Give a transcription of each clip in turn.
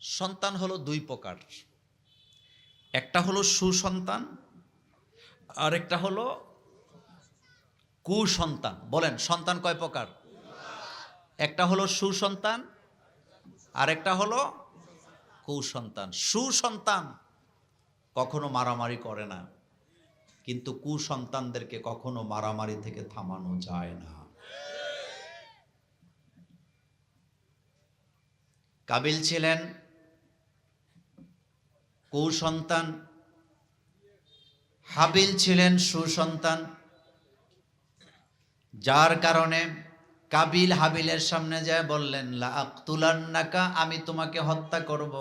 সন্তান হলো দুই প্রকার। একটা হলো সুসন্তান আর একটা হলো কুসন্তান। বলেন, সন্তান কয় প্রকার? একটা হলো সুসন্তান আর একটা হলো কুসন্তান। সুসন্তান কখনো মারামারি করে না, কিন্তু কুসন্তানদেরকে কখনো মারামারি থেকে থামানো যায় না। কাবিল ছিলেন কুসন্তান। হাবিল ছিলেন সুসন্তান। যার কারণে কাবিল হাবিলের সামনে যায় বললেন লাকাতুলান্নাকা আমি তোমাকে হত্যা করব।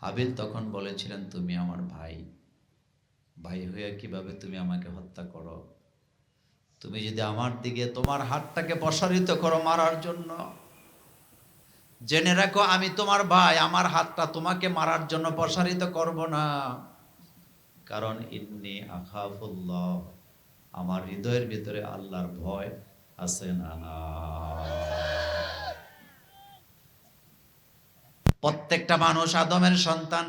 হাবিল তখন বলেছিলেন, তুমি আমার ভাই। ভাই হয়ে কীভাবে তুমি আমাকে হত্যা করো? তুমি যদি আমার দিকে তোমার হাতটাকে প্রসারিত করো মারার জন্য জেনে রাখো, আমি তোমার ভাই, আমার হাতটা তোমাকে মারার জন্য প্রসারিত করব না। কারণ ইন্নি আখাফুল্লাহ, আমার হৃদয়ের ভিতরে আল্লাহর ভয় আছে না। প্রত্যেকটা মানুষ আদমের সন্তান।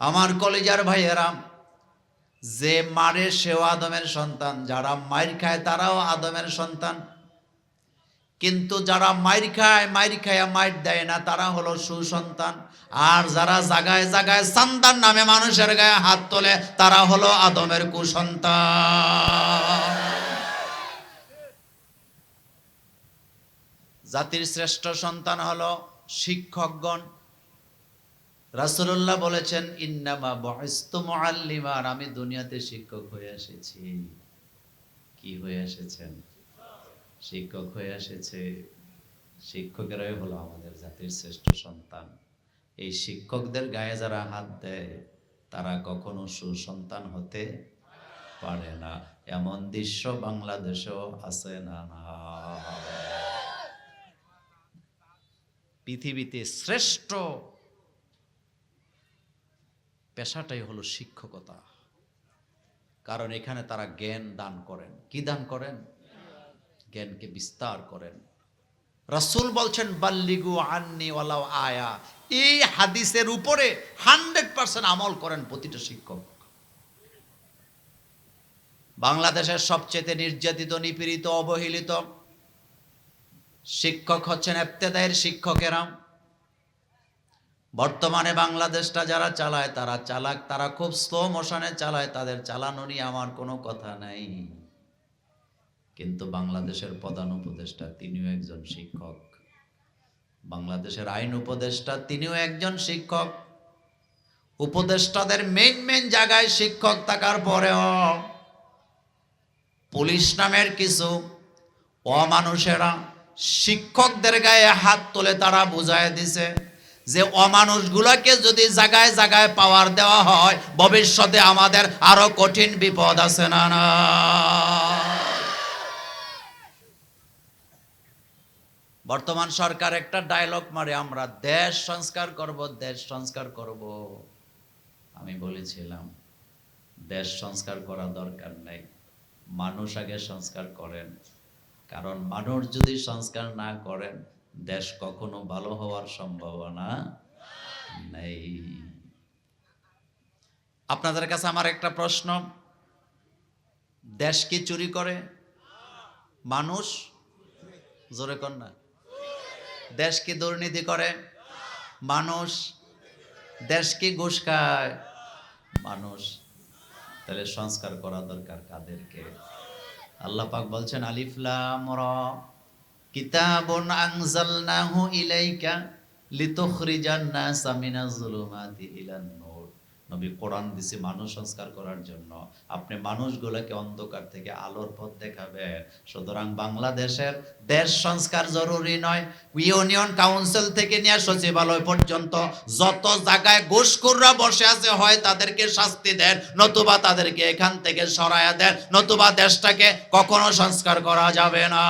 আমার কলেজার ভাইয়েরা, যে মারে সেও আদমের সন্তান, যারা মাইর খায় তারাও আদমের সন্তান। কিন্তু যারা মাইর খায় মাইর খায় মাইর দেয় না, তারা হলো সুসন্তান। আর যারা জাগায় জাগায় সন্তান নামে মানুষের গায়ে হাত তোলে, তারা হলো আদমের কুসন্তান। জাতির শ্রেষ্ঠ সন্তান হলো শিক্ষকগণ। রাসূলুল্লাহ বলেছেন, ইন্নামা বয়স্ত মুআল্লিমান, আমি দুনিয়াতে শিক্ষক হয়ে এসেছি। কি হয়ে এসেছেন? শিক্ষক হয়ে এসেছে, শিক্ষকেরাই হলো আমাদের জাতির শ্রেষ্ঠ সন্তান। এই শিক্ষকদের গায়ে যারা হাত দেয়, তারা কখনো সুসন্তান হতে পারে না। এমন দৃশ্য বাংলাদেশেও আছে না না। পৃথিবীতে শ্রেষ্ঠ পেশাটাই হলো শিক্ষকতা। কারণ এখানে তারা জ্ঞান দান করেন। কি দান করেন? জ্ঞানকে বিস্তার করেন। রাসূল বলছেন, বাল্লিগু আন্নি ওয়ালাও আয়া। এই হাদিসের উপরে হান্ড্রেড পার্সেন্ট আমল করেন প্রতিটা শিক্ষক। বাংলাদেশের সবচেয়ে নির্যাতিত, নিপীড়িত, অবহেলিত শিক্ষক হচ্ছেন এফতেদায়ের শিক্ষকেরা। বর্তমানে বাংলাদেশটা যারা চালায়, তারা চালাক, তারা খুব স্লো মোশনে চালায়, তাদের চালানো নিয়ে আমার কোনো কথা নাই। কিন্তু বাংলাদেশের প্রধান উপদেষ্টা তিনিও একজন শিক্ষক। বাংলাদেশের আইন উপদেষ্টা তিনিও একজন শিক্ষক। উপদেষ্টাদের মেন মেন জায়গায় শিক্ষক থাকার পরেও পুলিশ নামের কিছু অমানুষেরা শিক্ষকদের গায়ে হাত তুলে তারা বুঝায় দিছে যে অমানুষগুলোকে যদি জায়গায় জায়গায় পাওয়ার দেওয়া হয়, ভবিষ্যতে আমাদের আরও কঠিন বিপদ আছে না না? বর্তমান সরকার একটা ডায়লগ মারে, আমরা দেশ সংস্কার করব, দেশ সংস্কার করব। আমি বলেছিলাম, দেশ সংস্কার করা দরকার নেই। মানুষ আগে সংস্কার করেন। কারণ মানুষ যদি সংস্কার না করেন, দেশ কখনো ভালো হওয়ার সম্ভাবনা নেই। আপনাদের কাছে আমার একটা প্রশ্ন, দেশ কি চুরি করে? মানুষ? জোরে না। দেশ কি দুর্নীতি করে, মানুষ দেশ কি ঘুষ খায়। মানুষ, তাহলে সংস্কার করা দরকার কাদেরকে? আল্লাহ পাক বলছেন আলিফলাম র, কিতাবুন আনজালনাহু ইলাইকা লিতুখরিজান নাসা মিনাজ জুলুমাতি ইলান নবী কোরআন দিছে মানুষ সংস্কার করার জন্য। আপনি মানুষগুলোকে অন্ধকার থেকে আলোর পথ দেখাবেন। সুতরাং বাংলাদেশের দেশ সংস্কার জরুরি নয়। ইউনিয়ন কাউন্সিল থেকে নিয়ে সচিবালয় পর্যন্ত যত জায়গায় ঘুষখোররা বসে আছে, হয় তাদেরকে শাস্তি দেন, নতুবা তাদেরকে এখান থেকে সরায়া দেন, নতুবা দেশটাকে কখনো সংস্কার করা যাবে না।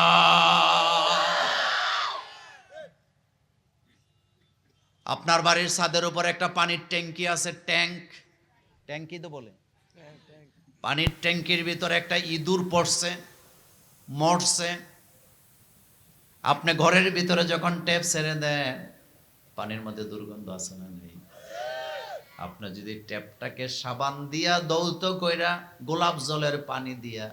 আপনার বাড়ির ছাদের উপর একটা পানির ট্যাঙ্কি আছে, ট্যাঙ্ক। ট্যাঙ্কি তো বলে। পানির ট্যাঙ্কির ভিতরে একটা ইঁদুর পড়ছে, মরছে। আপনি ঘরের ভিতরে যখন ট্যাপ ছেড়ে দেন, পানির মধ্যে দুর্গন্ধ আছে না নেই? আপনি যদি ট্যাপটাকে সাবান দিয়া দৌত কইরা, গোলাপ জলের পানি দিয়া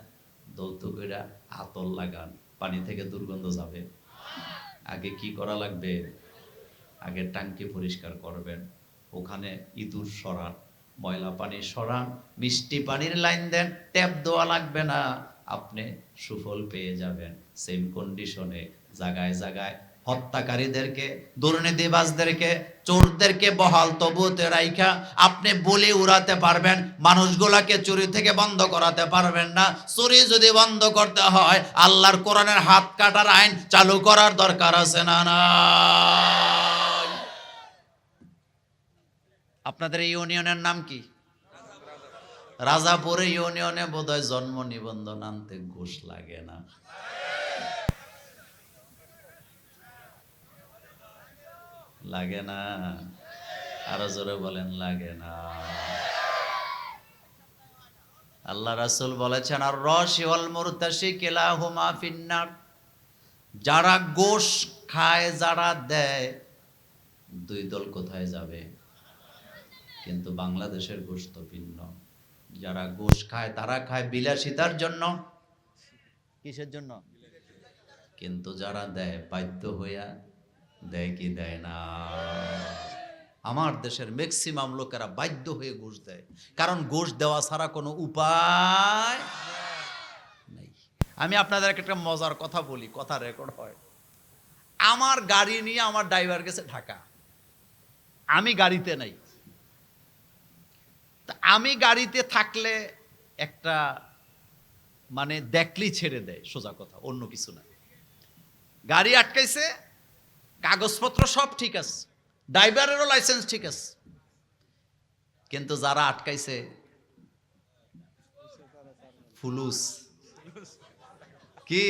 দৌত কইরা আতর লাগান, পানি থেকে দুর্গন্ধ যাবে। আগে কি করা লাগবে? আগে টাঙ্কি পরিষ্কার করবেন। ওখানে ইঁদুর সরান, ময়লা পানি সরান, মিষ্টি পানির লাইন দেন ট্যাপ দেওয়া লাগবে না। আপনি সুফল পেয়ে যাবেন। সেম কন্ডিশনে জায়গায় জায়গায় হত্যাকারীদেরকে, দুর্নীতিবাজদেরকে, চোরদেরকে বহাল তবুতে রাইখা আপনি বলে উড়াতে পারবেন, মানুষগুলাকে চুরি থেকে বন্ধ করাতে পারবেন না। চুরি যদি বন্ধ করতে হয়, আল্লাহর কোরআনের হাত কাটার আইন চালু করার দরকার আছে না না? আপনাদের এই ইউনিয়নের নাম কি? রাজাপুরে ইউনিয়নে বোধহয় জন্ম নিবন্ধন আনতে ঘুষ লাগে না। লাগে না। আরও জোরে বলেন, লাগে না। আল্লাহ রাসুল বলেছেন আর রশি ওয়াল মুরতাশি কিলাহুমা ফিন্নার। যারা গোশ খায়, যারা দেয়, দুই দল কোথায় যাবে? কিন্তু বাংলাদেশের গোশ তো ভিন্ন। যারা গোশ খায় তারা খায় বিলাসিতার জন্য। কিসের জন্য? কিন্তু যারা দেয় বাধ্য হইয়া দেয় কি দেয় না? আমার দেশের ম্যাক্সিমাম লোকেরা বাধ্য হয়ে ঘুষ দেয়। কারণ ঘুষ দেওয়া ছাড়া কোনো উপায় নেই। আমি আপনাদেরকে একটা মজার কথা বলি কথা রেকর্ড হয়। আমার গাড়ি নিয়ে আমার ড্রাইভার গেছে ঢাকা। আমি গাড়িতে নাই। তা আমি গাড়িতে থাকলে একটা মানে দেখলি ছেড়ে দেয়, সোজা কথা, অন্য কিছু না। গাড়ি আটকাইছে, কাগজপত্র সব ঠিক আছে, ড্রাইভারেরও লাইসেন্স ঠিক আছে। কিন্তু যারা আটকাইছে, ফুলুস। কি?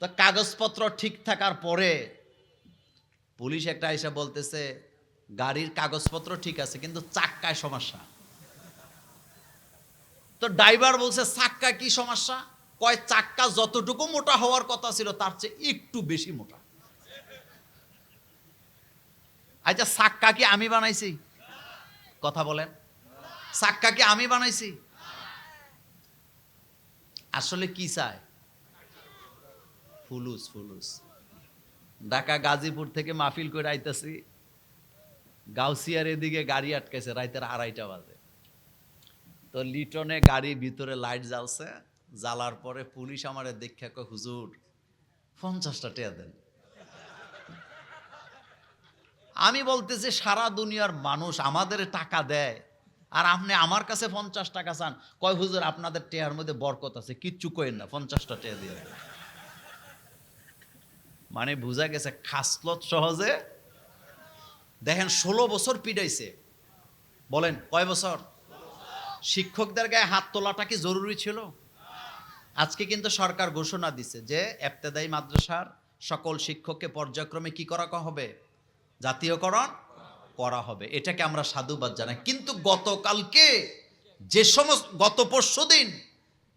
তো কাগজপত্র ঠিক থাকার পরে পুলিশ একটা এসে বলতেছে গাড়ির কাগজপত্র ঠিক আছে, কিন্তু চাক্কায় সমস্যা। তো ড্রাইভার বলছে, চাক্কা কি সমস্যা? কয়, চাক্কা যতটুকু মোটা হওয়ার কথা ছিল, তার চেয়ে একটু বেশি মোটা। আচ্ছা চাক্কা কি আমি বানাইছি? কথা বলেন। চাক্কা কি আমি বানাইছি? আসলে কি চায়? ফুলুস ফুলুস। ঢাকা গাজীপুর থেকে মাহফিল করে আইতাছি। গাউসিয়ার এদিকে গাড়ি আটকাইছে, রাইতের আড়াইটা বাজে। তো লিটনে গাড়ির ভিতরে লাইট জ্বালছে, জ্বালার পরে পুলিশ আমার দেখে কয়, হুজুর, পঞ্চাশটা টেয়া দেন। আমি বলতেছি, সারা দুনিয়ার মানুষ আমাদের টাকা দেয়, আর আপনি আমার কাছে পঞ্চাশ টাকা চান। কয়, হুজুর, আপনাদের টেয়ার মধ্যে বরকত আছে, কিচ্ছু কইেন না, পঞ্চাশটা টেয়া দিয়ে মানে বোঝা গেছে, খাসলত সহজে দেখেন ষোলো বছর পিডাইছে বলেন, কয় বছর? শিক্ষকদের গায়ে হাত তোলাটা কি জরুরি ছিল? আজকে কিন্তু সরকার ঘোষণা দিছে যে এফতেদায়ী মাদ্রাসার সকল শিক্ষককে পর্যায়ক্রমে কি করা হবে? জাতীয়করণ করা হবে। এটাকে আমরা সাধুবাদ জানাই। কিন্তু গতকালকে যে সমস্ত, গত পরশু দিন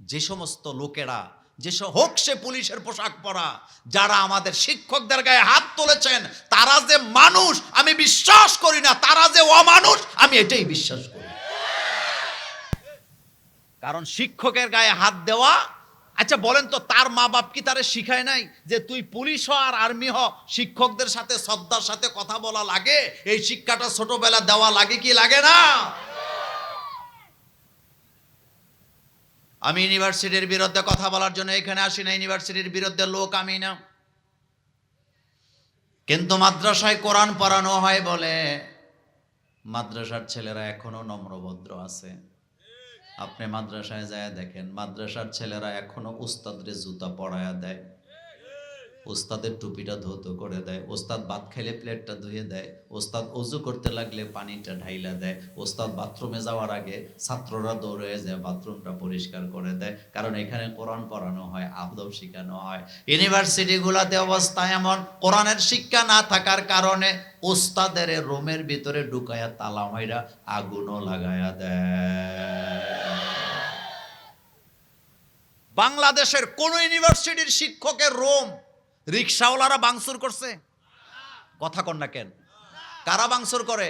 যে সমস্ত লোকেরা যে হোক সে পুলিশের পোশাক পরা, যারা আমাদের শিক্ষকদের গায়ে হাত তুলেছেন, তারা যে মানুষ, আমি বিশ্বাস করি না, তারা যে অমানুষ, আমি এটাই বিশ্বাস করি। কারণ শিক্ষকের গায়ে হাত দেওয়া আচ্ছা বলেন তো, তার মা বাপ কি তারে শিখায় নাই যে তুই পুলিশ হ আর আর্মি হ, শিক্ষকদের সাথে, শ্রদ্ধার সাথে কথা বলা লাগে, এই শিক্ষাটা ছোটবেলা দেওয়া লাগে কি লাগে না? আমি ইউনিভার্সিটির বিরুদ্ধে কথা বলার জন্য এখানে আসি না, ইউনিভার্সিটির বিরুদ্ধে লোক আমি না। কিন্তু মাদ্রাসায় কোরআন পড়ানো হয় বলে মাদ্রাসার ছেলেরা এখনও নম্রভদ্র আছে। আপনি মাদ্রাসায় যায় দেখেন, মাদ্রাসার ছেলেরা এখনও উস্তাদরে জুতা পড়ায়া দেয়। ওস্তাদের টুপিটা ধৌত করে দেয়। ওস্তাদ ভাত খাইলে প্লেটটা ধুয়ে দেয়। ওস্তাদ অজু করতে লাগলে পানিটা ঢাইলা দেয়। ওস্তাদ বাথরুমে যাওয়ার আগে ছাত্ররা দৌড়ে যায়, বাথরুমটা পরিষ্কার করে দেয়। কারণ এখানে কোরআন পড়ানো হয়, আদব শেখানো হয়। ইউনিভার্সিটিগুলোতে অবস্থা এমন, কোরআনের শিক্ষা না থাকার কারণে ওস্তাদের রুমের ভিতরে ঢুকায়া তালা মাইরা আগুনও লাগায়া দেয়। বাংলাদেশের কোন ইউনিভার্সিটির শিক্ষকের রোম রিক্সাওয়ালারা বাংসুর করছে। কথা কন না কেন? কারা বাংসুর করে?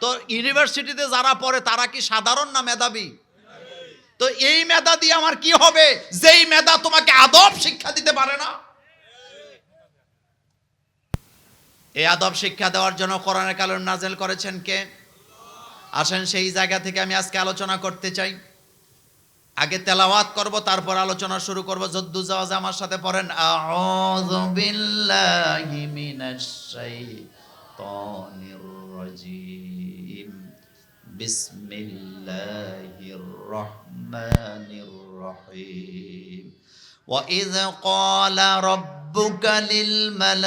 তো ইউনিভার্সিটিতে যারা পড়ে, তারা কি সাধারণ না মেধাবী? তো এই মেধা দিয়ে আমার কি হবে? যেই মেধা তোমাকে আদব শিক্ষা দিতে পারে না? এই আদব শিক্ষা দেওয়ার জন্য কোরআনের কালাম নাজেল করেছেন কে? আসেন সেই জায়গা থেকে আমি আজকে আলোচনা করতে চাই। আগে তেলাওয়াত করব তারপর আলোচনা শুরু করব জদ্দু জাওয়াজ আমার সাথে পড়েন আউযু বিল্লাহি মিনাশ শাইতানির রাজিম বিসমিল্লাহির রহমানির রহিম وإذ قال ربك للملائكة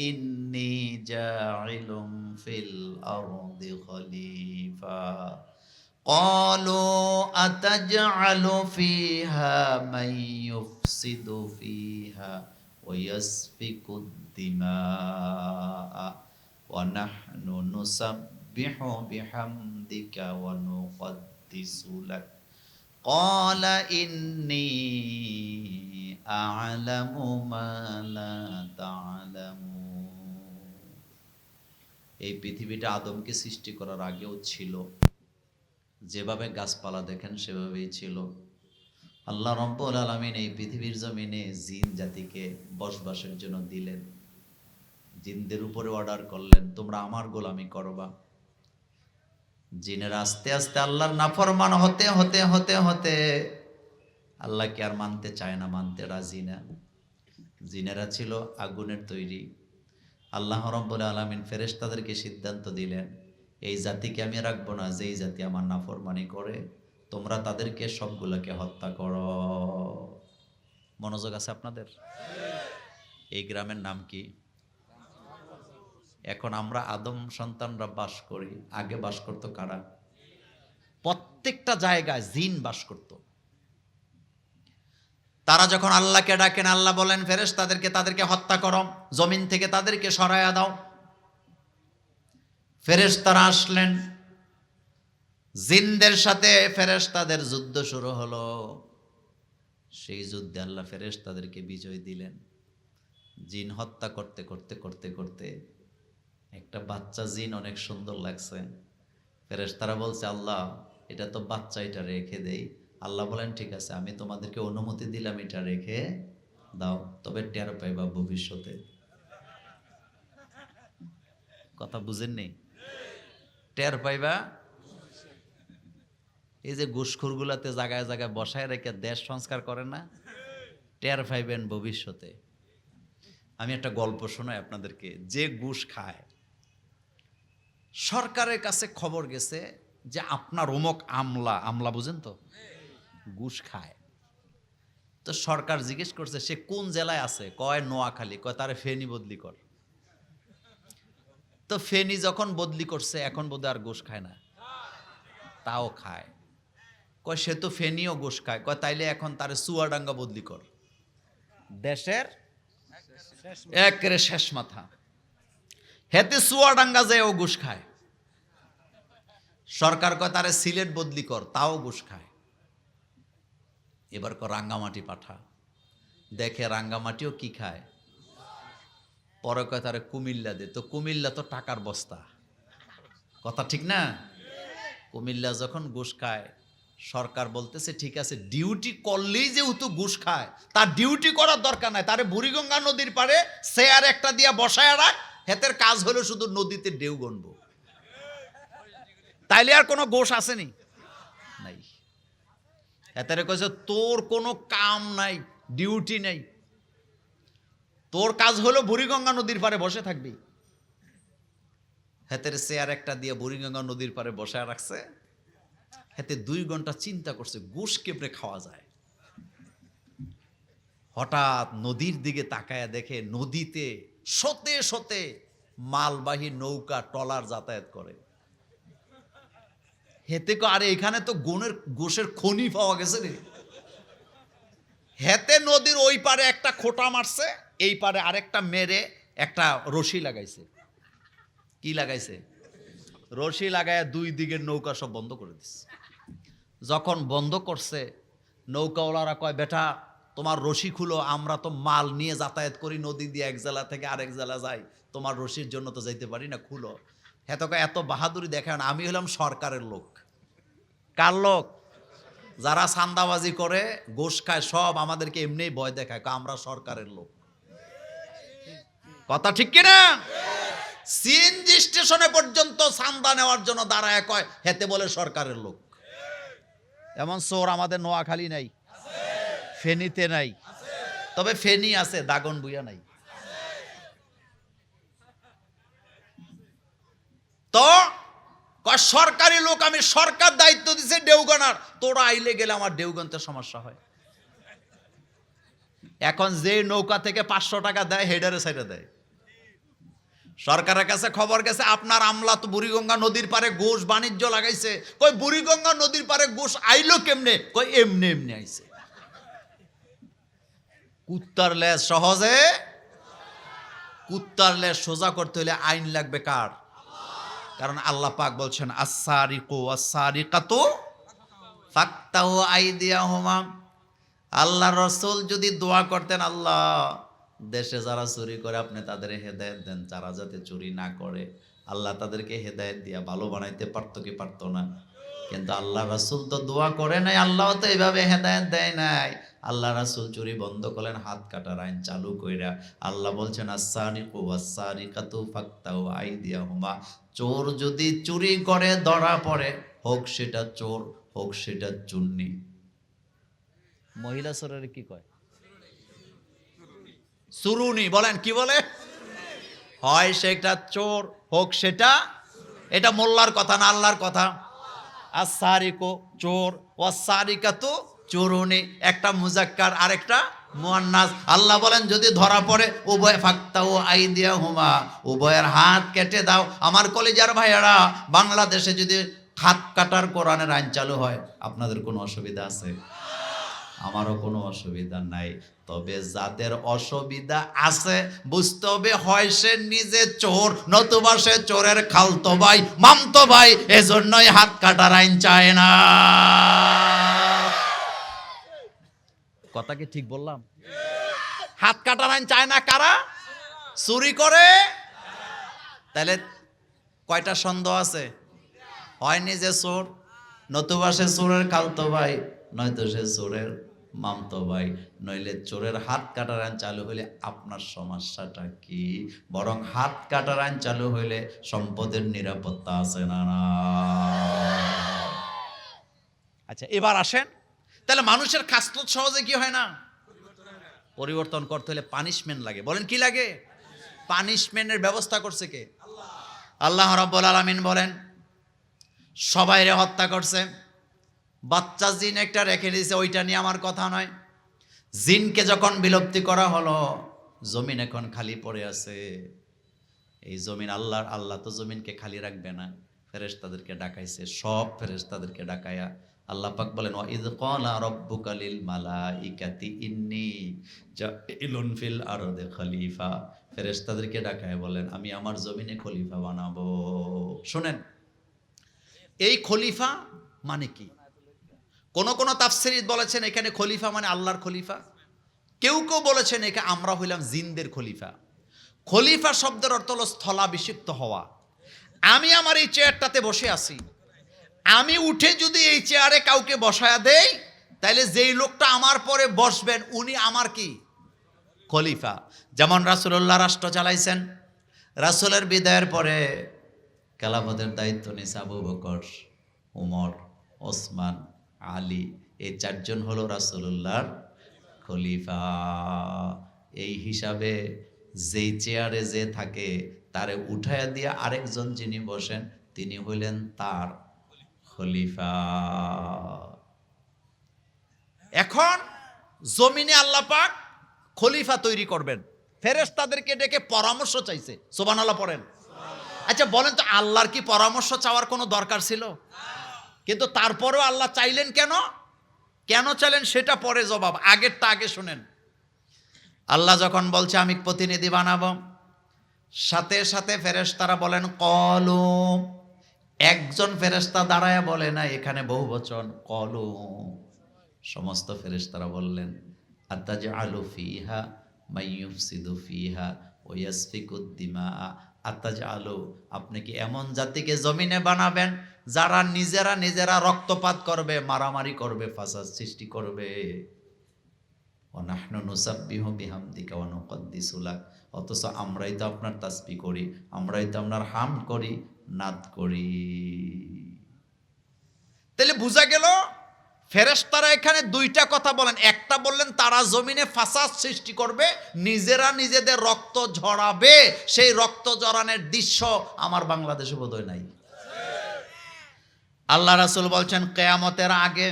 إني جاعل في الأرض خليفة قالوا أتجعل فيها من يفسد فيها ويسفك الدماء ونحن نسبح بحمدك ونقدس لك قال إني أعلم ما لا تعلمون এই পৃথিবীটা আদমকে সৃষ্টি করার আগেও ছিল যেভাবে গাছপালা দেখেন, সেভাবেই ছিল। আল্লাহ রব্বুল আলমিন এই পৃথিবীর জমিনে জিন জাতিকে বসবাসের জন্য দিলেন। জিনদের উপরে অর্ডার করলেন, তোমরা আমার গোলামি করবা জিনের আস্তে আস্তে আল্লাহর নাফরমান হতে হতে হতে হতে আল্লাহকে আর মানতে চায় না, মানতে রাজি না। জিনেরা ছিল আগুনের তৈরি। আল্লাহ রব্বুল আলমিন ফেরেশ তাদেরকে সিদ্ধান্ত দিলেন এই জাতিকে আমি রাখব না, যেই জাতি আমার নাফরমানি করে, তোমরা তাদেরকে সবগুলোকে হত্যা করো। মনোযোগ আছে আপনাদের? এই গ্রামের নাম কি? এখন আমরা আদম সন্তানরা বাস করি, আগে বাস করতো কারা? প্রত্যেকটা জায়গায় জিন বাস করত। তারা যখন আল্লাহকে ডাকেন, আল্লাহ বলেন ফেরেশ তাদেরকে তাদেরকে হত্যা করো, জমিন থেকে তাদেরকে সরাইয়া দাও। ফেরেশ তারা আসলেন। জিনদের সাথে ফেরেশ তাদের যুদ্ধ শুরু হলো। সেই যুদ্ধে আল্লাহ ফেরেশ তাদেরকে বিজয় দিলেন। জিন হত্যা করতে করতে করতে করতে একটা বাচ্চা জিন অনেক সুন্দর লাগছে। ফেরেশ তারা বলছে, আল্লাহ, এটা তো বাচ্চা, এটা রেখে দেই। আল্লাহ বলেন, ঠিক আছে, আমি তোমাদেরকে অনুমতি দিলাম, এটা রেখে দাও, তবে টের পাইবা ভবিষ্যতে। কথা বুঝেননি? টের পাইবা? এই যে ঘুষখুরগুলাতে জায়গায় জায়গায় বসায় রেখে দেশ সংস্কার করে না, টের পাইবেন ভবিষ্যতে। আমি একটা গল্প শোনাই আপনাদেরকে, যে ঘুষ খায়। সরকারের কাছে খবর গেছে যে আপনার অমুক আমলা আমলা বুঝেন তো? ঘুষ খায়। তো সরকার জিজ্ঞেস করছে, সে কোন জেলায় আছে? কয় নোয়াখালী, কয় তারে ফেনি বদলি কর। তো ফেনি যখন বদলি করছে, এখন বোধহয় আর ঘুষ খায় না। তাও খায়। কয়, সে তো ফেনিও ঘুষ খায়। কয়, তাইলে এখন তারে চুয়াডাঙ্গা বদলি কর। দেশের একেরে শেষ মাথা। হেতে চুয়াডাঙ্গা যায় ও ঘুষ খায়। সরকার কয়, তারে সিলেট বদলি কর, তাও ঘুষ খায়। এবার কর রাঙ্গামাটি পাঠা। দেখে রাঙ্গামাটিও কি খায়? পরে কয়, তারে কুমিল্লা দে। তো কুমিল্লা তো টাকার বস্তা। কথা ঠিক না? কুমিল্লা যখন ঘুষ খায়, সরকার বলতেছে, ঠিক আছে, ডিউটি করলেই যেহেতু ঘুষ খায়, তার ডিউটি করার দরকার নাই। তারে বুড়িগঙ্গা নদীর পারে চেয়ার একটা দিয়া বসায় রাখ, হেতের কাজ হলো শুধু নদীতে ঢেউ গনব তাইলে আর কোনো গোষ আসেনি? নাই। হেতারে কয়েছে তোর কোনো কাম নাই, ডিউটি নেই। তোর কাজ হলো বুড়িগঙ্গা নদীর পারে বসে থাকবি। হেতের চেয়ার একটা দিয়ে বুড়িগঙ্গা নদীর পারে বসায় রাখছে। হেতে দুই ঘণ্টা চিন্তা করছে গোশ কেপড়ে খাওয়া যায়। হঠাৎ নদীর দিকে তাকায়া দেখে নদীতে সতে সতে মালবাহী নৌকা টলার যাতায়াত করে। হেতে আরে, এখানে তো গুণের গোশের খনি পাওয়া গেছে রে। হেতে নদীর ওই পারে একটা খোটা মারছে, এই পারে আরেকটা মেরে একটা রশি লাগাইছে। কি লাগাইছে? রশি লাগায় দুই দিকের নৌকা সব বন্ধ করে দিচ্ছে যখন বন্ধ করছে, নৌকাওয়ালারা কয়, বেটা, তোমার রশি খুলো, আমরা তো মাল নিয়ে যাতায়াত করি, নদী দিয়ে এক জেলা থেকে আরেক জেলা যাই, তোমার রশির জন্য তো যাইতে পারি না, খুলো। এত এত বাহাদুরি দেখায় না, আমি হলাম সরকারের লোক। কার লোক? যারা সান্দাবাজি করে, গোশ খায়, সব আমাদেরকে এমনিই ভয় দেখায় আমরা সরকারের লোক। কথা ঠিক কিনা? সিএনজি স্টেশনে পর্যন্ত সান্দা নেওয়ার জন্য দাঁড়ায় কয়, হেতে বলে সরকারের লোক। এমন সোর আমাদের নোয়াখালী নাই, ফেনীতে নাই, তবে ফেনী আছে দাগন বুয়া নাই তো কয় সরকারি লোক, আমি সরকার দায়িত্ব দিছে দেওগানার তোরা আইলে গেলে আমার দেওগানতে সমস্যা হয়। এখন যে নৌকা থেকে পাঁচশো টাকা দেয়, হেডারে সাইডে দেয়। সরকারের কাছে খবর গেছে, আপনার আমলা তো বুড়িগঙ্গা নদীর পারে গোশ বাণিজ্য লাগাইছে। কই, বুড়িগঙ্গা নদীর পারে গোশ আইলো কেমনে? কই, এমনি এমনি আইছে। কুত্তার লেজ সহজে? কুত্তার লেজ সোজা করতে হলে আইন লাগবে কার? কারণ আল্লাহ পাক বলছেন আসারিকু আসারিকাতু ফাক্তাহু আইদিয়াহুমা। আল্লাহ রসুল যদি দোয়া করতেন, আল্লাহ, দেশে যারা চুরি করে, আপনি তাদের হেদায়েত দেন। যারা যাতে চুরি না করে, আল্লাহ তাদেরকে হেদায়েত দিয়া ভালো বানাইতে পারতো কি পারতো না? কিন্তু আল্লাহ রাসুল তো দোয়া করে নাই, আল্লাহ তো এইভাবে হেদায়েত দেয় নাই। আল্লাহ রাসুল চুরি বন্ধ করলেন হাত কাটার আইন চালু কইরা। আল্লাহ বলছেন আসারিকু আসারিকাতু ফাক্তাহু আইদিয়াহুমা। চোর যদি চুরি করে ধরা পড়ে হোক সেটা চোর হোক সেটা চুন্নি। মহিলা চোরের কি কয়? চুরুনি বলেন কি বলে? হয় সেটা চোর হোক সেটা এটা মোল্লার কথা না আল্লাহর কথা। আর সারিকো চোর ও সারিকা তো চোরুনি, একটা মুজাক্কার, আরেকটা মোয়ান্নাস। আল্লাহ বলেন, যদি ধরা পড়ে, উভয় ফাক্তা ও আইদিয়া হুমা উভয়ের হাত কেটে দাও। আমার কলেজার ভাইয়েরা, বাংলাদেশে যদি হাত কাটার কোরআনের আইন চালু হয়, আপনাদের কোনো অসুবিধা আছে? আমারও কোনো অসুবিধা নাই। তবে যাদের অসুবিধা আছে, বুঝতে হবে, হয় সে নিজে চোর, নতুবা সে চোরের খালতো ভাই, মামতো ভাই, এজন্যই হাত কাটার আইন চায় না। কথা কি ঠিক বললাম? হাত কাটার আইন চায় না কারা? চুরি করে? তাহলে কয়টা সন্দেহ আছে? হয়নি যে চোর। নতুবা সে চোরের খালতো ভাই নয়তো সে চোরের মামতো ভাই। নইলে চোরের হাত কাটার আইন চালু হইলে আপনার সমস্যাটা কি? বরং হাত কাটার আইন চালু হইলে সম্পদের নিরাপত্তা আছে না না? আচ্ছা এবার আসেন। তাহলে মানুষের খাসলত সহজে কি হয় না? পরিবর্তন করতে হলে পানিশমেন্ট লাগে। বলেন কি লাগে? পানিশমেন্টের ব্যবস্থা করছে কে? আল্লাহ রব্বুল আলামিন বলেন সবাইরে হত্যা করছে। বাচ্চা জিন একটা রেখে দিয়েছে, ওইটা নিয়ে আমার কথা নয়। জিনকে যখন বিলুপ্তি করা হলো, জমিন এখন খালি পড়ে আছে। এই জমিন আল্লাহর, আল্লাহ তো জমিনকে খালি রাখবে না। ফেরেশ তাদেরকে ডাকাইছে, সব ফেরেশ তাদেরকে ডাকায়া আল্লাহ পাক বলেন ওয়া ইয ক্বালা রাব্বুকা লিল মালাইকাতি ইন্নী জাইলুন ফিল আরদি খলিফা। ফেরেশতাদেরকে ডাকায় বলেন, আমি আমার জমিনে খলিফা বানাবো। শুনেন, এই খলিফা মানে কি? কোন কোন তাফসিরিত বলেছেন এখানে খলিফা মানে আল্লাহর খলিফা? কেউ কেউ বলেছেন একে আমরা হইলাম জিনদের খলিফা। খলিফা শব্দের অর্থ হলো স্থলাভিষিক্ত হওয়া। আমি আমার এই চেয়ারটাতে বসে আছি। আমি উঠে যদি এই চেয়ারে কাউকে বসায়া দেই তাহলে যেই লোকটা আমার পরে বসবেন, উনি আমার কি? খলিফা। যেমন রাসুল্লাহ রাষ্ট্র চালাইছেন। রাসুলের বিদায়ের পরে খেলাফতের দায়িত্ব নিয়েছে আবু বকর, উমর, ওসমান, আলী, এই চারজন হলো রাসুল্লাহর খলিফা। এই হিসাবে যেই চেয়ারে যে থাকে, তারে উঠায়া দিয়ে আরেকজন যিনি বসেন, তিনি হইলেন তার খলিফা। এখন জমিনে আল্লাহ পাক খলিফা তৈরি করবেন। ফেরেস তাদেরকে ডেকে পরামর্শ চাইছে। সোবান আল্লাহ পড়েন। আচ্ছা বলেন তো, আল্লাহর কি পরামর্শ চাওয়ার কোনো দরকার ছিল? কিন্তু তারপরেও আল্লাহ চাইলেন কেন? কেন চাইলেন সেটা পরে জবাব, আগেরটা আগে শুনেন। আল্লাহ যখন বলছে, আমি প্রতিনিধি বানাবো। সাথে সাথে ফেরেস তারা বলেন, কলু একজন ফেরেশতা দাঁড়ায় বলে না, এখানে বহু বচন। কলু, সমস্ত ফেরেশতারা বললেন, আতাজআলু ফিহা মাইয়ুফসিদু ফিহা, ওয়া ইয়াসফিকুদ দিমাআ। আতাজআলু, আপনি কি এমন জাতিকে জমিনে বানাবেন যারা নিজেরা নিজেরা রক্তপাত করবে, মারামারি করবে, ফাসাদ সৃষ্টি করবে? অনাহনু নুসাব্বিহু বিহামদিকা ওয়া নুকদ্দিসু লাক। অথচ আমরাই তো আপনার তাসবিহ করি, আমরাই তো আপনার হাম করি নাদ করি। তাহলে বোঝা গেল, ফেরেশতারা এখানে দুইটা কথা বলেন। একটা বললেন, তারা জমিনে ফাসাদ সৃষ্টি করবে, নিজেরা নিজেদের রক্ত ঝরাবে। সেই রক্ত জড়ানোর দৃশ্য আমার বাংলাদেশে বোধহয় নাই। আল্লাহ রাসুল বলছেন, কেয়ামতের আগে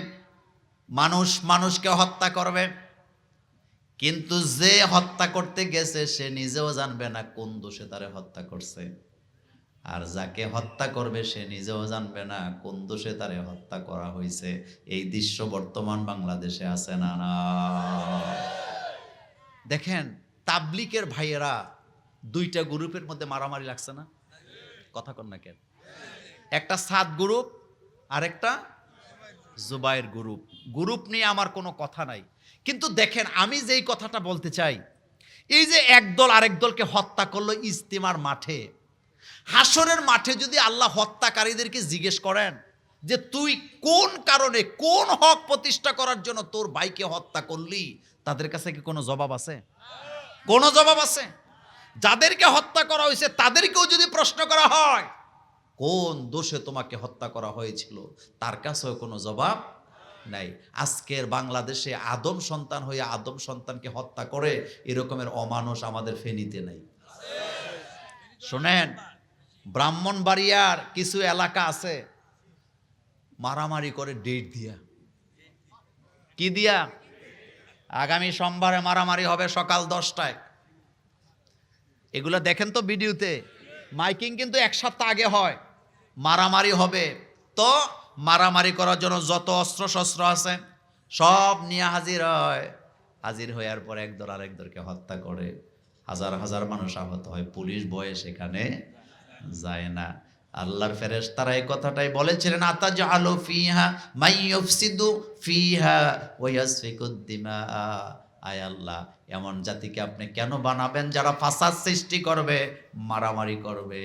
মানুষ মানুষকে হত্যা করবে, কিন্তু যে হত্যা করতে গেছে, সে নিজেও জানবে না কোন দোষে তারে হত্যা করছে। আর যাকে হত্যা করবে সে নিজেও জানবে না কোন দোষে তারে হত্যা করা হয়েছে এই দৃশ্য বর্তমান বাংলাদেশে আছে না না? দেখেন তাবলিকের ভাইয়েরা দুইটা গ্রুপের মধ্যে মারামারি লাগছে না? কথা কন না কেন? একটা সাত গ্রুপ আর একটা জুবাইর গ্রুপ। গ্রুপ নিয়ে আমার কোনো কথা নাই। কিন্তু দেখেন, আমি যেই কথাটা বলতে চাই, এই যে একদল আরেক দলকে হত্যা করল ইস্তিমার মাঠে হাসরের মাঠে যদি আল্লাহ হত্যাকারীদেরকে জিজ্ঞেস করেন যে তুই কোন কারণে কোন হক প্রতিষ্ঠা করার জন্য তোর ভাইকে হত্যা করলি, তাদের কাছে কি কোনো জবাব আছে? কোনো জবাব আছে? যাদেরকে হত্যা করা হয়েছে, তাদেরকেও যদি প্রশ্ন করা হয়, কোন দোষে তোমাকে হত্যা করা হয়েছিল, তার কাছেও কোনো জবাব নাই। আজকের বাংলাদেশে আদম সন্তান হয়ে আদম সন্তানকে হত্যা করে এরকমের অমানুষ আমাদের ফেনীতে নাই। শোনেন ব্রাহ্মণবাড়িয়ার কিছু এলাকা আছে। মারামারি করে ডেট দিয়া। কি দিয়া? আগামী সোমবারে মারামারি হবে সকাল দশটায়। এগুলো দেখেন তো ভিডিওতে। মাইকিং কিন্তু এক সপ্তাহ আগে হয়। মারামারি হবে। তো মারামারি করার জন্য যত অস্ত্র শস্ত্র আছে, সব নিয়ে হাজির হয়। হাজির হওয়ার পর একদল আরেকদলকে হত্যা করে। হাজার হাজার মানুষ আহত হয়। পুলিশ বয়ে সেখানে যায় না। আল্লাহর ফেরেশ তারা এই কথাটাই বলেছিলেন আতাজ আলো ফিহা মাইয়ুফসিদু ফিহা ওয়া ইয়াসফিকুদ দিমা। আয় আল্লাহ, এমন জাতিকে আপনি কেন বানাবেন যারা ফাসাদ সৃষ্টি করবে, মারামারি করবে?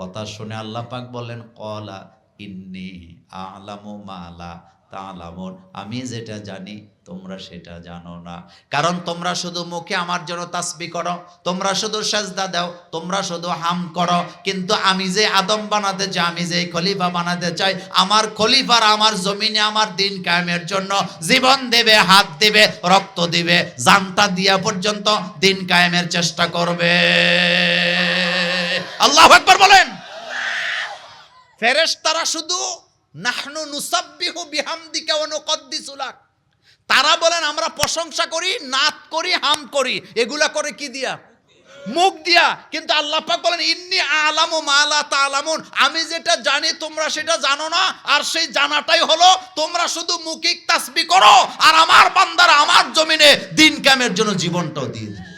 কথা শুনে আল্লাহ পাক বলেন কলা ইন্নি আলামু মালা তালামুন আমি যেটা জানি, তোমরা সেটা জানো না। কারণ তোমরা শুধু মুখে আমার জন্য তাসবি করো, তোমরা শুধু সাজদা দাও, তোমরা শুধু হাম করো। কিন্তু আমি যে আদম বানাতে চাই, আমি যে খলিফা বানাতে চাই, আমার খলিফার আমার জমিনে আমার দিন কায়েমের জন্য জীবন দেবে, হাত দেবে, রক্ত দিবে, জানটা দিয়া পর্যন্ত দিন কায়েমের চেষ্টা করবে। আল্লাহ একবার বলেন। ফেরেশতারা শুধু নাহনু নুসাব্বিহু বিহামদিকা ওয়া নুকদ্দিসু লাক। তারা বলেন, আমরা প্রশংসা করি, নাত করি, হাম করি। এগুলা করে কি দিয়া? মুখ দিয়া। কিন্তু আল্লাহ পাক বলেন, ইন্নি আলামু মালা তালামুন। আমি যেটা জানি, তোমরা সেটা জানো না। আর সেই জানাটাই হলো, তোমরা শুধু মুখিক তাসবি করো, আর আমার বান্দারা আমার জমিনে দিন কামের জন্য জীবনটাও দিয়ে